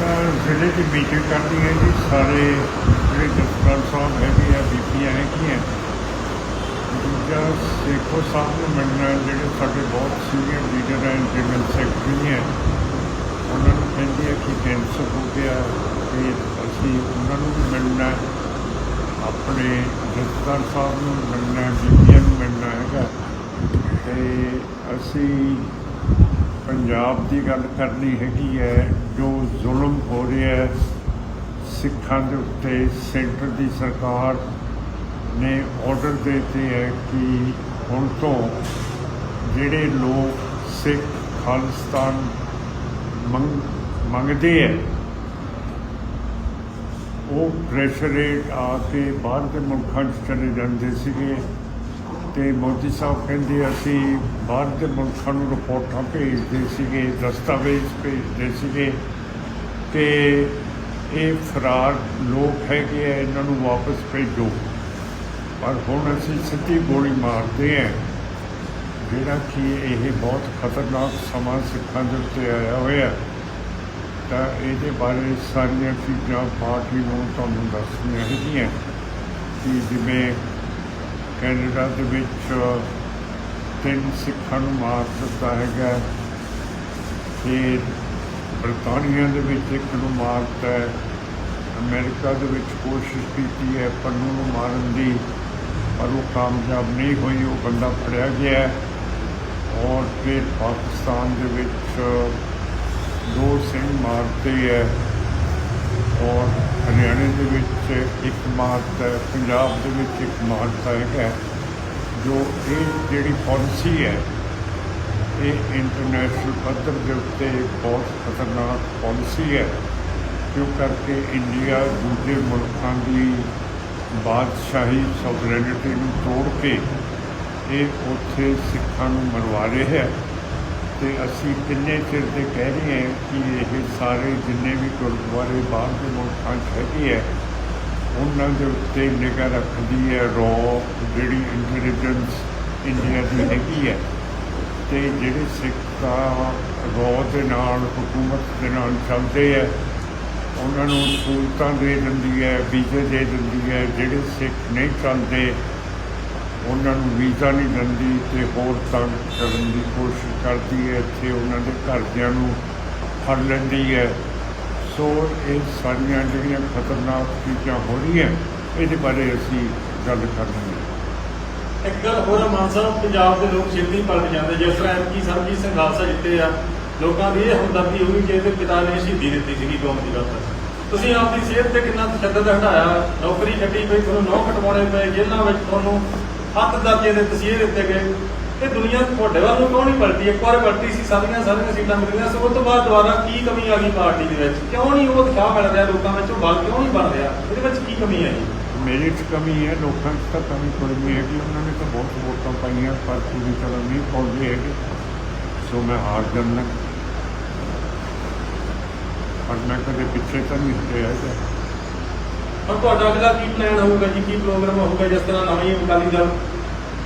ਤਾਂ ਜ਼ਿਲ੍ਹੇ 'ਚ ਮੀਟਿੰਗ ਕਰਦੀ ਹੈ ਜੀ, ਸਾਰੇ ਜਿਹੜੇ ਜਸਪਾਲ ਸਾਹਿਬ ਹੈਗੇ ਆ ਬੀਪੀਆਂ ਹੈਗੀਆਂ ਦੂਜਾ ਸੇਖੋ ਸਾਹਿਬ ਨੂੰ ਮਿਲਣਾ ਜਿਹੜੇ ਸਾਡੇ ਬਹੁਤ ਸੀਨੀਅਰ ਲੀਡਰ ਹੈ ਜਨਰਲ ਸੈਕਟਰੀ ਹੈ। ਉਹਨਾਂ ਨੂੰ ਕਹਿੰਦੀ ਹੈ ਕਿ ਕੈਂਸਰ ਹੋ ਗਿਆ ਤੇ ਅਸੀਂ ਉਹਨਾਂ ਨੂੰ ਵੀ ਮਿਲਣਾ ਆਪਣੇ ਜਸਪਾਲ ਸਾਹਿਬ ਨੂੰ ਮਿਲਣਾ ਹੈ ਬੀਪੀਆਂ ਨੂੰ ਮਿਲਣਾ ਹੈਗਾ। ਤੇ ਅਸੀਂ ਪੰਜਾਬ ਦੀ ਗੱਲ ਕਰਨੀ ਹੈਗੀ ਹੈ, ਜੋ ਜ਼ੁਲਮ ਹੋ ਰਿਹਾ ਹੈ, ਸਿੱਖਾਂ ਦੇ ਉੱਤੇ ਸੈਂਟਰ ਦੀ ਸਰਕਾਰ ਨੇ ਆਰਡਰ ਦਿੱਤੇ ਹੈ ਕਿ ਹੁਣ ਤੋਂ ਜਿਹੜੇ ਲੋਕ ਸਿੱਖ ਖਾਲਿਸਤਾਨ ਮੰਗ, ਮੰਗਦੇ ਹੈ, ਉਹ ਪ੍ਰੈਸ਼ਰ ਰੇਟ ਆ ਕੇ ਬਾਹਰ ਦੇ ਮੁਲਕਾਂ 'ਚ ਚਲੇ ਜਾਂਦੇ ਸੀਗੇ। ਤੇ ਮੋਦੀ ਸਾਹਿਬ ਕਹਿੰਦੇ ਅਸੀਂ ਬਾਹਰ ਦੇ ਮੁਲਕਾਂ ਨੂੰ ਰਿਪੋਰਟਾਂ ਭੇਜਦੇ ਸੀਗੇ, ਦਸਤਾਵੇਜ਼ ਭੇਜਦੇ ਸੀਗੇ ਕਿ ਇਹ ਫਰਾਰ ਲੋਕ ਹੈਗੇ ਆ, ਇਹਨਾਂ ਨੂੰ ਵਾਪਸ ਭੇਜੋ। ਪਰ ਹੁਣ ਅਸੀਂ ਸਿੱਧੀ ਗੋਲੀ ਮਾਰਦੇ ਹਾਂ ਜਿਹੜਾ ਕਿ ਇਹ ਬਹੁਤ ਖਤਰਨਾਕ ਸਮਾਂ ਸਿੱਖਾਂ ਦੇ ਉੱਤੇ ਆਇਆ ਹੋਇਆ। ਤਾਂ ਇਹਦੇ ਬਾਰੇ ਸਾਰੀਆਂ ਚੀਜ਼ਾਂ ਪਾਰਟੀ ਨੂੰ ਤੁਹਾਨੂੰ ਦੱਸਣੀਆਂ ਹੈਗੀਆਂ ਕਿ ਜਿਵੇਂ ਕੈਨੇਡਾ ਦੇ ਵਿੱਚ ਤਿੰਨ ਸਿੱਖਾਂ ਨੂੰ ਮਾਰ ਦਿੱਤਾ ਹੈਗਾ ਤੇ ਬਰਤਾਨੀਆ ਦੇ ਵਿੱਚ ਇੱਕ ਨੂੰ ਮਾਰਤਾ ਹੈ। ਅਮਰੀਕਾ ਦੇ ਵਿੱਚ ਕੋਸ਼ਿਸ਼ ਕੀਤੀ ਹੈ ਪੰਨੂ ਨੂੰ ਮਾਰਨ ਦੀ, ਪਰ ਉਹ ਕਾਮਯਾਬ ਨਹੀਂ ਹੋਈ, ਉਹ ਬੰਦਾ ਫੜਿਆ ਗਿਆ ਔਰ ਫਿਰ ਪਾਕਿਸਤਾਨ ਦੇ ਵਿੱਚ ਦੋ ਸਿੰਘ ਮਾਰਤੇ ਹੈ। ਔਰ ਹਰਿਆਣੇ ਦੇ ਵਿੱਚ ਇੱਕ ਮਹੱਤਤਾ ਪੰਜਾਬ ਦੇ ਵਿੱਚ ਇੱਕ ਮਹੱਤਤਾ ਹੈ, ਜੋ ਇਹ ਜਿਹੜੀ ਪਾਲਿਸੀ ਹੈ, ਇਹ ਇੰਟਰਨੈਸ਼ਨਲ ਪੱਧਰ ਦੇ ਉੱਤੇ ਬਹੁਤ ਖਤਰਨਾਕ ਪਾਲਿਸੀ ਹੈ, ਕਿਉਂ ਕਰਕੇ ਇੰਡੀਆ ਦੂਜੇ ਮੁਲਕਾਂ ਦੀ ਬਾਦਸ਼ਾਹੀ ਸੋਵਰੇਨਿਟੀ ਨੂੰ ਤੋੜ ਕੇ ਇਹ ਉੱਥੇ ਸਿੱਖਾਂ ਨੂੰ ਮਰਵਾ ਰਿਹਾ ਹੈ। ਤੇ ਅਸੀਂ ਕਿੰਨੇ ਚਿਰ ਦੇ ਕਹਿ ਰਹੇ ਹਾਂ ਕਿ ਇਹ ਸਾਰੇ ਜਿੰਨੇ ਵੀ ਗੁਰਦੁਆਰੇ ਬਾਹਰ ਦੇ ਮੁਲਕਾਂ 'ਚ ਹੈਗੇ ਹੈ ਉਹਨਾਂ ਦੇ ਉੱਤੇ ਨਿਗਾਹ ਰੱਖਦੀ ਹੈ ਰੋ ਜਿਹੜੀ ਇੰਟੈਲੀਜੈਂਸ ਇੰਡੀਆ ਦੀ ਹੈਗੀ ਹੈ। ਤੇ ਜਿਹੜੇ ਸਿੱਖ ਤਾਂ ਰੋ ਦੇ ਨਾਲ, ਹਕੂਮਤ ਦੇ ਨਾਲ ਚੱਲਦੇ ਹੈ ਉਹਨਾਂ ਨੂੰ ਸਹੂਲਤਾਂ ਦੇ ਦਿੰਦੀ ਹੈ, ਵੀਜ਼ੇ ਦੇ ਦਿੰਦੀ ਹੈ, ਜਿਹੜੇ ਸਿੱਖ ਨਹੀਂ ਚੱਲਦੇ ਉਹਨਾਂ ਨੂੰ ਵੀਜ਼ਾ ਨਹੀਂ ਦਿੰਦੀ ਤੇ ਹੋਰ ਤੰਗ ਕਰਨ ਦੀ ਕੋਸ਼ਿਸ਼ ਕਰਦੀ ਹੈ ਤੇ ਉਹਨਾਂ ਦੇ ਘਰਦਿਆਂ ਨੂੰ ਫੜ ਲੈਂਦੀ ਹੈ। ਸੋ ਇਹ ਸਾਰੀਆਂ ਜਿਹੜੀਆਂ ਖਤਰਨਾਕ ਚੀਜ਼ਾਂ ਹੋ ਰਹੀਆਂ, ਇਹਦੇ ਬਾਰੇ ਅਸੀਂ ਗੱਲ ਕਰਨੀ ਹੈ। ਇੱਕ ਗੱਲ ਹੋਰ ਆ ਮਾਨ ਸਾਹਿਬ, ਪੰਜਾਬ ਦੇ ਲੋਕ ਛੇਤੀ ਪਲਟ ਜਾਂਦੇ। ਜਿਸ ਤਰ੍ਹਾਂ ਕਿ ਸਰਬਜੀਤ ਸਿੰਘ ਖਾਲਸਾ ਜਿੱਤੇ ਆ, ਲੋਕਾਂ ਦੀ ਇਹ ਹਮਦਰਦੀ ਹੋਈ ਕਿ ਇਹਦੇ ਪਿਤਾ ਨੇ ਸ਼ਹੀਦੀ ਦਿੱਤੀ ਸੀਗੀ ਕੌਮ ਦੀ ਗੱਲ ਤੁਸੀਂ ਆਪਦੀ ਸਿਹਤ ਤੇ ਕਿੰਨਾ ਤਸ਼ੱਦਦ ਹਟਾਇਆ ਨੌਕਰੀ ਛੱਡੀ ਪਈ, ਤੁਹਾਨੂੰ ਨੌ ਕਟਵਾਉਣੇ ਪਏ, ਜੇਲ੍ਹਾਂ ਵਿੱਚ ਤੁਹਾਨੂੰ ਹੱਥ ਦਰਜੇ ਦੇ ਤਸੀਹੇ ਦਿੱਤੇ ਗਏ। ਇਹ ਦੁਨੀਆ ਤੁਹਾਡੇ ਵੱਲ ਨੂੰ ਕਿਉਂ ਨਹੀਂ ਪਲਟੀ? ਇੱਕ ਵਾਰ ਪਲਟੀ ਸੀ, ਸਾਰੀਆਂ ਸਾਰੀਆਂ ਸੀਟਾਂ ਮਿਲ ਗਈਆਂ ਸੋ ਉਸ ਤੋਂ ਬਾਅਦ ਦੁਬਾਰਾ ਕੀ ਕਮੀ ਆ ਗਈ ਪਾਰਟੀ ਦੇ ਵਿੱਚ? ਕਿਉਂ ਨਹੀਂ ਉਹ ਉਤਸ਼ਾਹ ਮਿਲ ਰਿਹਾ ਲੋਕਾਂ ਵਿੱਚ? ਉਹ ਬਲ ਕਿਉਂ ਨਹੀਂ ਬਣ ਰਿਹਾ? ਇਹਦੇ ਵਿੱਚ ਕੀ ਕਮੀ ਹੈ ਮੇਰੇ 'ਚ ਕਮੀ ਹੈ, ਲੋਕਾਂ 'ਚ ਤਾਂ ਕਮੀ ਕੋਈ ਨਹੀਂ ਹੈ ਕਿ ਉਹਨਾਂ ਨੇ ਤਾਂ ਬਹੁਤ ਵੋਟਾਂ ਪਾਈਆਂ, ਪਰ ਪੂਰੀ ਤਰ੍ਹਾਂ ਨਹੀਂ ਪਾਉਂਦੇ ਹੈਗੇ। ਸੋ ਮੈਂ ਹਾਰ ਜਾਂਦਾ। ਪਰ ਮੈਂ ਕਦੇ ਪਿੱਛੇ ਤਾਂ ਨਹੀਂ ਹਟਿਆ ਹੈਗਾ। ਹੁਣ ਤੁਹਾਡਾ ਅਗਲਾ ਕੀ ਪਲਾਨ ਹੋਊਗਾ ਜੀ? ਕੀ ਪ੍ਰੋਗਰਾਮ ਹੋਊਗਾ ਜਿਸ ਤਰ੍ਹਾਂ ਨਵੀਂ ਅਕਾਲੀ ਦਲ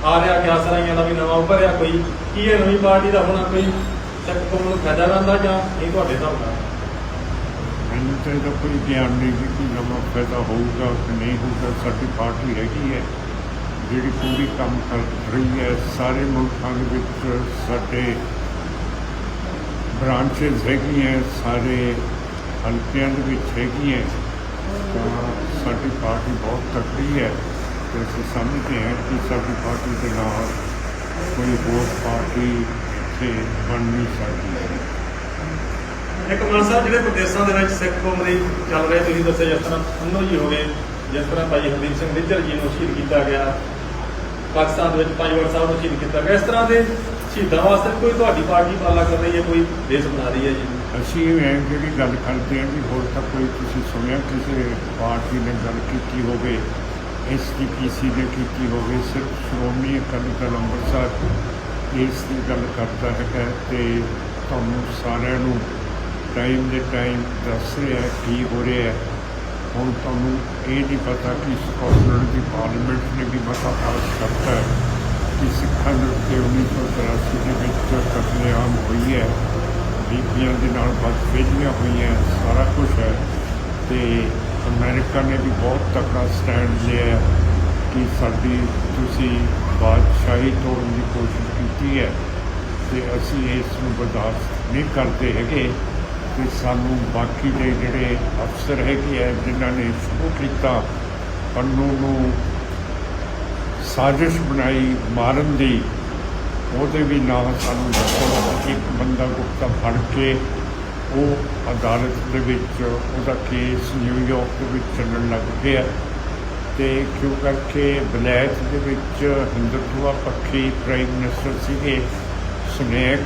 ਆ ਰਿਹਾ ਕਿਆਸ ਰਾਈਆਂ ਦਾ ਵੀ ਨਵਾਂ ਉੱਭਰਿਆ ਕੋਈ? ਕੀ ਹੈ ਨਵੀਂ ਪਾਰਟੀ ਦਾ ਹੋਣਾ ਕੋਈ ਸਿੱਖ ਕੌਮ ਨੂੰ ਫਾਇਦਾ ਰਹਿੰਦਾ ਜਾਂ ਇਹ ਤੁਹਾਡੇ ਹਿਸਾਬ ਨਾਲ? ਮੈਨੂੰ ਤਾਂ ਇਹਦਾ ਕੋਈ ਗਿਆਨ ਨਹੀਂ ਜੀ ਕਿ ਨਵਾਂ ਫਾਇਦਾ ਹੋਊਗਾ ਕਿ ਨਹੀਂ ਹੋਊਗਾ। ਸਾਡੀ ਪਾਰਟੀ ਹੈਗੀ ਹੈ, ਜਿਹੜੀ ਪੂਰੀ ਕੰਮ ਕਰ ਰਹੀ ਹੈ। ਸਾਰੇ ਮੁਲਕਾਂ ਦੇ ਵਿੱਚ ਸਾਡੇ ਬ੍ਰਾਂਚਸ ਹੈਗੀਆਂ, ਸਾਰੇ ਹਲਕਿਆਂ ਦੇ ਵਿੱਚ ਹੈਗੀਆਂ। ਤਾਂ ਸਾਡੀ ਪਾਰਟੀ ਬਹੁਤ ਤਕੜੀ ਹੈ ਤੇ ਅਸੀਂ ਸਮਝਦੇ ਹਾਂ ਕਿ ਸਾਡੀ ਪਾਰਟੀ ਦੇ ਨਾਲ ਕੋਈ ਹੋਰ ਪਾਰਟੀ ਇੱਥੇ ਬਣ ਨਹੀਂ ਸਕਦੀ। ਇੱਕ ਮਾਨ ਸਾਹਿਬ, ਜਿਹੜੇ ਪ੍ਰਦੇਸ਼ਾਂ ਦੇ ਵਿੱਚ ਸਿੱਖ ਕੌਮ ਲਈ ਚੱਲ ਰਹੇ ਤੁਸੀਂ ਦੱਸਿਆ ਜਿਸ ਤਰ੍ਹਾਂ ਅੰਨੋ ਜੀ ਹੋ ਗਏ, ਜਿਸ ਤਰ੍ਹਾਂ ਭਾਈ ਹਰਦੀਪ ਸਿੰਘ ਨਿੱਜਰ ਜੀ ਨੂੰ ਸ਼ਹੀਦ ਕੀਤਾ ਗਿਆ, ਪਾਕਿਸਤਾਨ ਦੇ ਵਿੱਚ ਪੰਜਵੜ ਸਾਹਿਬ ਨੂੰ ਸ਼ਹੀਦ ਕੀਤਾ ਗਿਆ, ਇਸ ਤਰ੍ਹਾਂ ਦੇ ਸ਼ਹੀਦਾਂ ਵਾਸਤੇ ਕੋਈ ਤੁਹਾਡੀ ਪਾਰਟੀ ਪਾਲਾ ਕਰ ਰਹੀ ਹੈ, ਕੋਈ ਦੇਸ਼ ਬਣਾ ਰਹੀ ਹੈ ਜੀ? ਅਸੀਂ ਇਹ ਜਿਹੜੀ ਗੱਲ ਕਰਦੇ ਹਾਂ ਵੀ ਹੋਰ ਤਾਂ ਕੋਈ ਤੁਸੀਂ ਸੁਣਿਆ ਕਿਸੇ ਪਾਰਟੀ ਨੇ ਗੱਲ ਕੀਤੀ ਹੋਵੇ ਐਸਟੀਪੀਸੀ ਨੇ ਕੀਤੀ ਹੋਵੇ, ਸਿਰਫ ਸ਼੍ਰੋਮਣੀ ਅਕਾਲੀ ਦਲ ਅੰਮ੍ਰਿਤਸਰ ਇਸ ਦੀ ਗੱਲ ਕਰਦਾ ਹੈਗਾ ਤੇ ਤੁਹਾਨੂੰ ਸਾਰਿਆਂ ਨੂੰ ਟਾਈਮ ਦੇ ਟਾਈਮ ਦੱਸ ਰਿਹਾ, ਕੀ ਹੋ ਰਿਹਾ ਹੁਣ ਤੁਹਾਨੂੰ ਇਹ ਨਹੀਂ ਪਤਾ ਕਿ ਸਕਾਟਲੈਂਡ ਦੀ ਪਾਰਲੀਮੈਂਟ ਨੇ ਵੀ ਮਤਾ ਪਾਸ ਕਰਤਾ ਹੈ ਕਿ ਸਿੱਖਾਂ ਦੇ ਉੱਤੇ 1983 ਦੇ ਵਿੱਚ ਕਤਲੇਆਮ ਹੋਈ ਹੈ ਬੀਬੀਆਂ ਦੇ ਨਾਲ ਬਸ ਵੇਲੀਆਂ ਹੋਈਆਂ, ਸਾਰਾ ਕੁਝ ਹੈ। ਤੇ ਅਮਰੀਕਾ ਨੇ ਵੀ ਬਹੁਤ ਤਕੜਾ ਸਟੈਂਡ ਲਿਆ ਕਿ ਸਾਡੀ ਤੁਸੀਂ ਬਾਦਸ਼ਾਹੀ ਤੋੜਨ ਦੀ ਕੋਸ਼ਿਸ਼ ਕੀਤੀ ਹੈ ਤੇ ਅਸੀਂ ਇਸ ਨੂੰ ਬਰਦਾਸ਼ਤ ਨਹੀਂ ਕਰਦੇ ਹੈਗੇ। ਤੇ ਸਾਨੂੰ ਬਾਕੀ ਦੇ ਜਿਹੜੇ ਅਫਸਰ ਹੈਗੇ ਹੈ ਜਿਨ੍ਹਾਂ ਨੇ ਸ਼ੁਰੂ ਕੀਤਾ ਪੰਨੂ ਨੂੰ ਸਾਜ਼ਿਸ਼ ਬਣਾਈ ਮਾਰਨ ਦੀ ਉਹਦੇ ਵੀ ਨਾਲ ਸਾਨੂੰ ਦੱਸੋ ਇੱਕ ਬੰਦਾ ਗੁਪਤਾ ਫੜ ਕੇ ਉਹ ਅਦਾਲਤ ਦੇ ਵਿੱਚ ਉਹਦਾ ਕੇਸ ਨਿਊਯਾਰਕ ਦੇ ਵਿੱਚ ਚੱਲਣ ਲੱਗ ਪਿਆ ਤੇ ਕਿਉਂ ਕਰਕੇ ਬਲੈਕ ਦੇ ਵਿੱਚ ਹਿੰਦੂਤਵਾ ਪੱਖੀ ਪ੍ਰਾਈਮ ਮਿਨਿਸਟਰ ਸੀਗੇ ਸੁਨੇਕ,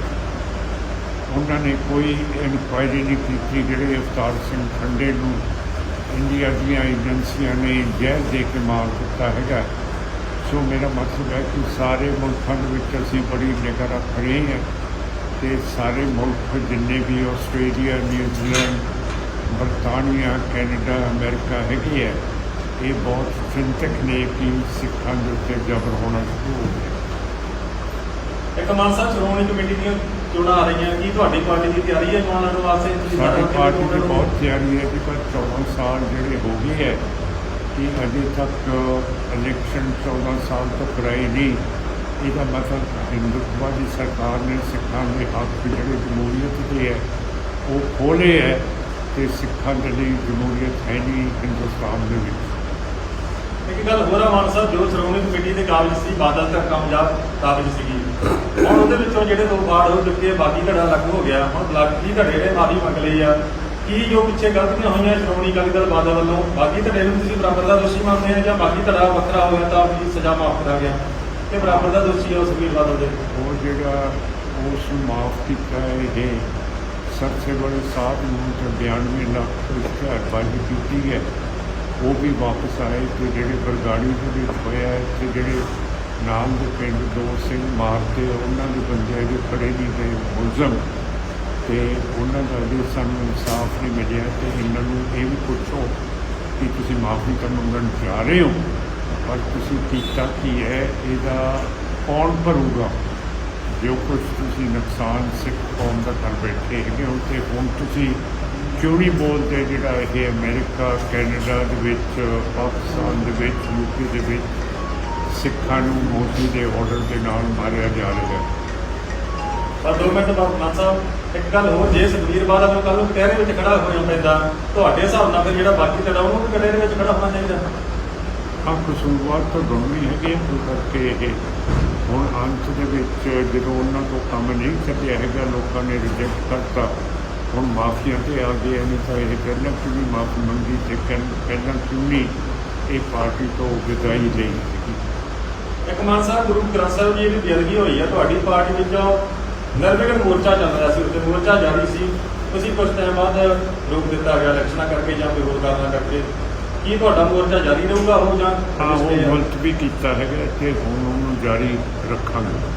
ਉਹਨਾਂ ਨੇ ਕੋਈ ਇਨਕੁਆਇਰੀ ਨਹੀਂ ਕੀਤੀ ਜਿਹੜੇ ਅਵਤਾਰ ਸਿੰਘ ਖੰਡੇ ਨੂੰ ਇੰਡੀਆ ਦੀਆਂ ਏਜੰਸੀਆਂ ਨੇ ਜਹਿਰ ਦੇ ਕੇ ਮਾਰ ਦਿੱਤਾ ਹੈਗਾ। ਸੋ ਮੇਰਾ ਮਤਲਬ ਹੈ ਕਿ ਸਾਰੇ ਮੁਲਕਾਂ ਦੇ ਵਿੱਚ ਅਸੀਂ ਬੜੀ ਨਿਗਾਹ ਰੱਖ ਰਹੇ ਹਾਂ ਤੇ ਸਾਰੇ ਮੁਲਕ ਜਿੰਨੇ ਵੀ ਆਸਟ੍ਰੇਲੀਆ ਨਿਊਜ਼ੀਲੈਂਡ ਬਰਤਾਨੀਆ ਕੈਨੇਡਾ ਅਮਰੀਕਾ ਹੈਗੇ ਹੈ ਇਹ ਬਹੁਤ ਚਿੰਤਕ ਨੇ ਕਿ ਸਿੱਖਾਂ ਦੇ ਉੱਤੇ ਜ਼ਬਰ ਹੋਣਾ ਸ਼ੁਰੂ ਹੋ ਗਿਆ। ਇੱਕ ਮਾਨ ਸਾਹਿਬ ਸ਼੍ਰੋਮਣੀ ਕਮੇਟੀ ਦੀਆਂ ਚੋਣਾਂ ਆ ਰਹੀਆਂ ਕੀ ਤੁਹਾਡੀ ਪਾਰਟੀ ਦੀ ਤਿਆਰੀ ਹੈ ਚੋਣਾਂ ਵਾਸਤੇ? ਸਾਡੀ ਪਾਰਟੀ ਦੀ ਬਹੁਤ ਤਿਆਰੀ ਹੈ ਜੀ ਪਰ 14 ਸਾਲ ਜਿਹੜੇ ਹੋ ਗਏ ਹੈ ਕਿ ਅਜੇ ਤੱਕ ਇਲੈਕਸ਼ਨ 14 ਸਾਲ ਤੋਂ ਕਰਾਈ ਨਹੀਂ। ਇਹਦਾ ਮਤਲਬ ਹਿੰਦੂਤਵਾ ਦੀ ਸਰਕਾਰ ਨੇ ਸਿੱਖਾਂ ਦੇ ਹੱਕ ਜਿਹੜੇ ਜਮਹੂਰੀਅਤ ਦੇ ਹੈ, ਉਹ ਖੋਲੇ ਹੈ ਤੇ ਸਿੱਖਾਂ ਦੇ ਲਈ ਜਮਹੂਰੀਅਤ ਹੈ ਨਹੀਂ ਹਿੰਦੁਸਤਾਨ ਦੇ ਵਿੱਚ। ਇੱਕ ਗੱਲ ਹੋਰ ਆ, ਮਾਨ ਸਾਹਿਬ, ਜੋ ਸ਼੍ਰੋਮਣੀ ਕਮੇਟੀ ਦੇ ਕਾਬਜ ਸੀ, ਬਾਦਲ ਤੱਕ ਕਾਮਯਾਬ ਕਾਬਜ ਸੀਗੀ। ਹੁਣ ਉਹਦੇ ਵਿੱਚੋਂ ਜਿਹੜੇ ਦੋ ਵਾਰ ਹੋ ਚੁੱਕੇ ਬਾਕੀ ਧੜਾ ਲੱਗ ਹੋ ਗਿਆ। ਹੁਣ ਬਾਕੀ ਧੜੇ ਜਿਹੜੇ ਮਾਫੀ ਮੰਗ ਲਈ ਆ? ਕੀ ਜੋ ਪਿੱਛੇ ਗਲਤੀਆਂ ਹੋਈਆਂ ਸ਼੍ਰੋਮਣੀ ਅਕਾਲੀ ਦਲ ਬਾਦਲ ਵੱਲੋਂ? ਬਾਕੀ ਧੜੇ ਨੂੰ ਤੁਸੀਂ ਬਰਾਬਰ ਦਾ ਦੋਸ਼ੀ ਮੰਨਦੇ ਆ ਜਾਂ ਬਾਕੀ ਧੜਾ ਵੱਖਰਾ ਹੋਇਆ ਤਾਂ ਆਪਣੀ ਸਜ਼ਾ ਮਾਫ ਕਰਾ ਗਿਆ? ਤੇ ਬਰਾਬਰ ਦਾ ਦੋਸ਼ੀ ਆ ਉਹ ਸੁਖਬੀਰ ਬਾਦਲ ਦੇ। ਉਹ ਜਿਹੜਾ ਉਸ ਮਾਫ ਕੀਤਾ ਹੈ, ਇਹ ਸਬਸੇ ਬੜੇ ਸਾਧ ਨੂੰ ਤੇ 92 ਲੱਖ ਤੋਂ ਇਸ਼ਤਿਹਾਰਬਾਜ਼ੀ ਕੀਤੀ ਹੈ, ਉਹ ਵੀ ਵਾਪਸ ਆਏ ਤੇ ਜਿਹੜੇ ਬਰਗਾੜੀ ਦੇ ਵਿੱਚ ਹੋਇਆ ਹੈ ਤੇ ਜਿਹੜੇ ਨਾਮ ਦੇ ਪਿੰਡ ਦੋ ਸਿੰਘ ਮਾਰਤੇ ਉਹਨਾਂ ਦੇ ਬੰਦੇ ਅਜੇ ਖੜੇ ਨਹੀਂ ਗਏ ਮੁਲਜ਼ਮ। ਤੇ ਉਹਨਾਂ ਦਾ ਅਜੇ ਸਾਨੂੰ ਇਨਸਾਫ ਨਹੀਂ ਮਿਲਿਆ ਤੇ ਇਹਨਾਂ ਨੂੰ ਇਹ ਵੀ ਪੁੱਛੋ ਕਿ ਤੁਸੀਂ ਮਾਫੀ ਤਾਂ ਮੰਗਣ ਜਾ ਰਹੇ ਹੋ, ਪਰ ਤੁਸੀਂ ਕੀਤਾ ਕੀ ਹੈ, ਇਹਦਾ ਕੌਣ ਭਰੂਗਾ? ਜੋ ਕੁਝ ਤੁਸੀਂ ਨੁਕਸਾਨ ਸਿੱਖ ਕੌਮ ਦਾ ਕਰ ਬੈਠੇ ਹੈਗੇ ਹੋ ਤੇ ਹੁਣ ਤੁਸੀਂ ਕਿਉਂ ਨਹੀਂ ਬੋਲਦੇ ਜਿਹੜਾ ਇਹ ਅਮਰੀਕਾ, ਕੈਨੇਡਾ ਦੇ ਵਿੱਚ, ਪਾਕਿਸਤਾਨ ਦੇ ਵਿੱਚ ਯੂਪੀ ਦੇ ਵਿੱਚ ਸਿੱਖਾਂ ਨੂੰ ਮੋਦੀ ਦੇ ਆਰਡਰ ਦੇ ਨਾਲ ਮਾਰਿਆ ਜਾ ਰਿਹਾ? ਹੈ ਪਰ ਦੋ ਮਿੰਟ ਬਾਅਦ ਮਾਨ ਸਾਹਿਬ ਇੱਕ ਗੱਲ ਹੋਰ ਜੇ ਸੁਖਬੀਰ ਬਾਦਲ ਨੂੰ ਕੱਲ ਨੂੰ ਕਹਿਰੇ ਵਿੱਚ ਖੜਾ ਹੋਣਾ ਪੈਂਦਾ ਤੁਹਾਡੇ ਹਿਸਾਬ ਨਾਲ ਫਿਰ ਜਿਹੜਾ ਬਾਕੀ ਧੜਾ ਉਹਨੂੰ ਵੀ ਕਟਹਿਰੇ ਵਿੱਚ ਖੜਾ ਹੋਣਾ ਚਾਹੀਦਾ? ਹਾਂ ਕਸੂਰਵਾਰ ਤਾਂ ਦੋਵੇਂ ਹੈਗੇ ਇਸ ਕਰਕੇ ਇਹ ਹੁਣ ਅੰਤ ਦੇ ਵਿੱਚ ਜਦੋਂ ਉਹਨਾਂ ਤੋਂ ਕੰਮ ਨਹੀਂ ਚੱਲਿਆ ਹੈਗਾ ਲੋਕਾਂ ਨੇ ਰਿਜੈਕਟ ਕਰਤਾ ਹੁਣ ਮਾਫੀਆਂ ਤੇ ਆ ਗਏ ਨਹੀਂ ਤਾਂ ਇਹ ਪਹਿਲਾਂ ਕਿਉਂ ਨਹੀਂ ਮਾਫੀ ਮੰਗੀ ਤੇ ਪਹਿਲਾਂ ਕਿਉਂ ਨਹੀਂ ਇਹ ਪਾਰਟੀ ਤੋਂ ਵਿਦਾਈ ਲਈ ਇੱਕ ਮਾਨ ਸਾਹਿਬ ਗੁਰੂ ਗ੍ਰੰਥ ਸਾਹਿਬ ਜੀ ਦੀ ਬੇਅਦਬੀ ਹੋਈ ਆ ਤੁਹਾਡੀ ਪਾਰਟੀ ਵਿੱਚੋਂ ਨਿਰਵਿਘਨ ਮੋਰਚਾ ਚੱਲ ਰਿਹਾ ਸੀ ਉੱਤੇ ਮੋਰਚਾ ਜਾਰੀ ਸੀ ਤੁਸੀਂ ਕੁਝ ਟਾਈਮ ਬਾਅਦ ਰੋਕ ਦਿੱਤਾ ਗਿਆ ਇਲੈਕਸ਼ਨਾਂ ਕਰਕੇ ਜਾਂ ਕੋਈ ਹੋਰ ਕਾਰਨਾਂ ਕਰਕੇ ਕੀ ਤੁਹਾਡਾ ਮੋਰਚਾ ਜਾਰੀ ਰਹੂਗਾ ਉਹ ਜਾਂ ਹਾਂ ਉਹ? ਮੁਲਤਵੀ ਕੀਤਾ ਹੈਗਾ ਤੇ ਹੁਣ ਉਹਨੂੰ ਜਾਰੀ ਰੱਖਾਂਗੇ